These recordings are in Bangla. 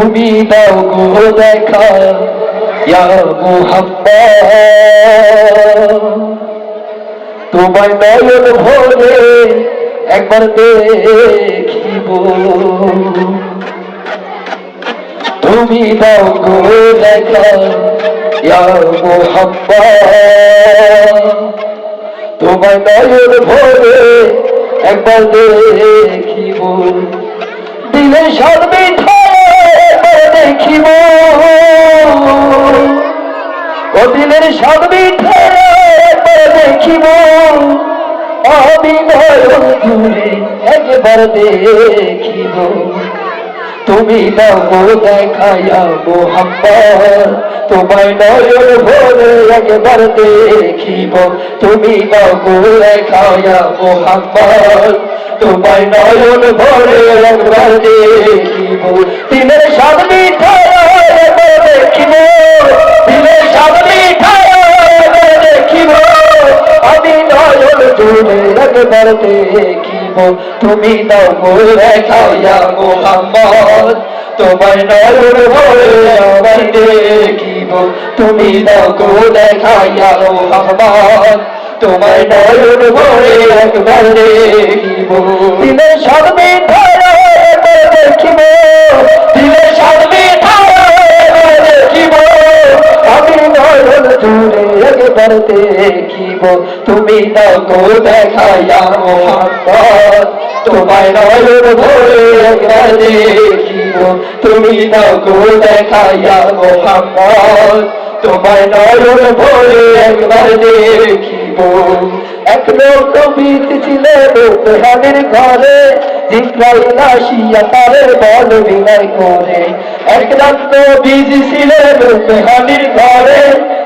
তুমি দাও গো দেখা তোমায় নয়ন ভরে একবার দেখিব। তুমি দাও গো দেখা তোমায় নয়ন ভরে একবার দেখিব। দিলে সর্বে দিলের সর্বে একবার দেখিব। একবার দেখিব। তুমি দাও গো দেখাইয়া মোহাম্মদ। তোমায় নয়ন ভরে একবার দেখিব। তুমি দাও গো দেখাইয়া মোহাম্মদ। তোমায় নয়ন ভরে একবার দেখিব। দিনের সামনে একবার দেখিব তুমি দাও গো দেখাইয়া মোহাম্মদ। তোমায় নয়ন ভরে একবার দেখিব তুমি দাও গো দেখাইয়া মোহাম্মদ। তোমায় নয়ন ভরে একবার দেখিব দিলের সামনে একবার দেখিব দিলের সামনে একবার দেখিব আমি নয়ন জুড়ে একবার দেখিব তুমি গো দেখাইয়া মোহাম্মদ তোমায় নয়ন ভরে দেখিব তুমি গো দেখাইয়া মোহাম্মদ তোমায় নয়ন ভরে একবার দেখিব এক লোক তেহানের ঘরে, জিব্রাইল আসিয়া তারে বল বিনয় করে। এক রাত্র বীজ ঘরে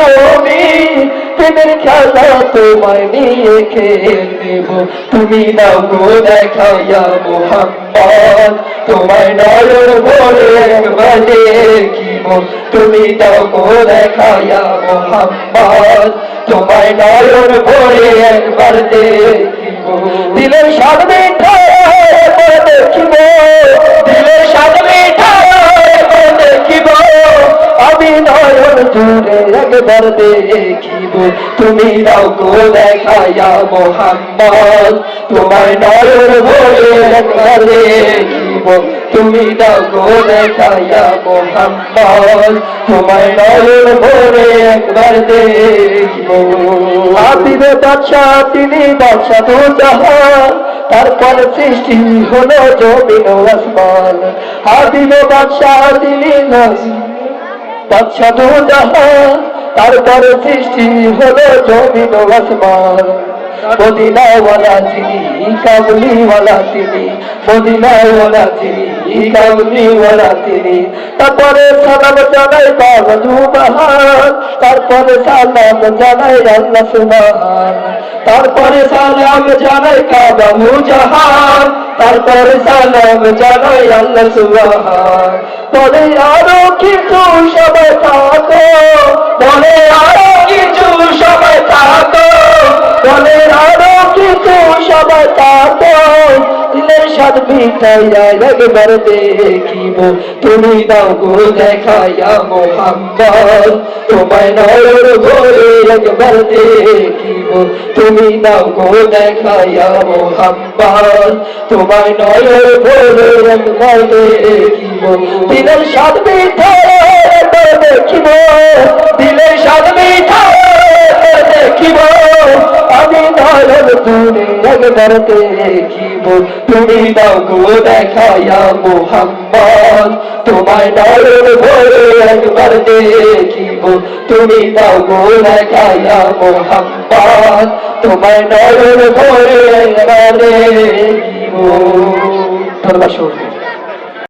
নবী খেলা তোমায় নিয়ে তুমি গো দেখাইয়া মোহাম্মদ, তোমায় নয়ন ভরে একবার দেখিব। তুমি দেখাইয়া মোহাম্মদ, তোমায় নয়ন ভরে একবার দেখিব। দিলের সামনে জুড়ে দেখিব তুমি দাও গো দেখাইয়া মোহাম্মদ। তোমার নয়ন একবার দেখিব তুমি দাও গো দেখাইয়া মোহাম্মদ। তোমার নয়ন ভরে একবার দেখিব। আপিবে বাদশা তিনি বাদশা তো তারপর সৃষ্টি হলো জমিন আসমান। হাবিবে বাদশা তিনি বাদশা দু জাহান তারপরে সৃষ্টি হলো জমিন আসমান। মদিনাওয়ালা তিনি কাবলিওয়ালা তিনি। মদিনাওয়ালা তিনি কাবলিওয়ালা তিনি। তারপরে সালাম জানাই বাবা তারপরে সালাম জানাই আল্লাহ তারপরে সালাম জানাই তারপরে সালাম জানাই আল্লাহ সুবহান। বলে আরও কিছু সবাই বলে আরও কিছু সবাই থাকো বলে আরও কিছু সবাই থাকো দিলের সাদ মিটাইয়া একবার দেখিব। তুমি দাও গো দেখাইয়া মোহাম্মদ। তোমায় নয়ন ভরে একবার দেখিব। তুমি দাও গো দেখাইয়া মোহাম্মদ। তোমায় নয়ন ভরে একবার দেখিব। দিলের সাদ মিটাইয়া একবার দেখিব দিলের সাদ মিটাইয়া একবার দেখিব আমি নয়ন দূরে একবার দেখিব তুমি দাও গো দেখাইয়া মোহাম্মদ, তোমায় নয়ন ভরে একবার দেখিব। তুমি দাও গো মোহাম্মদ, তোমায় নয়ন ভরে একবার জীবন ধন্যবাদ।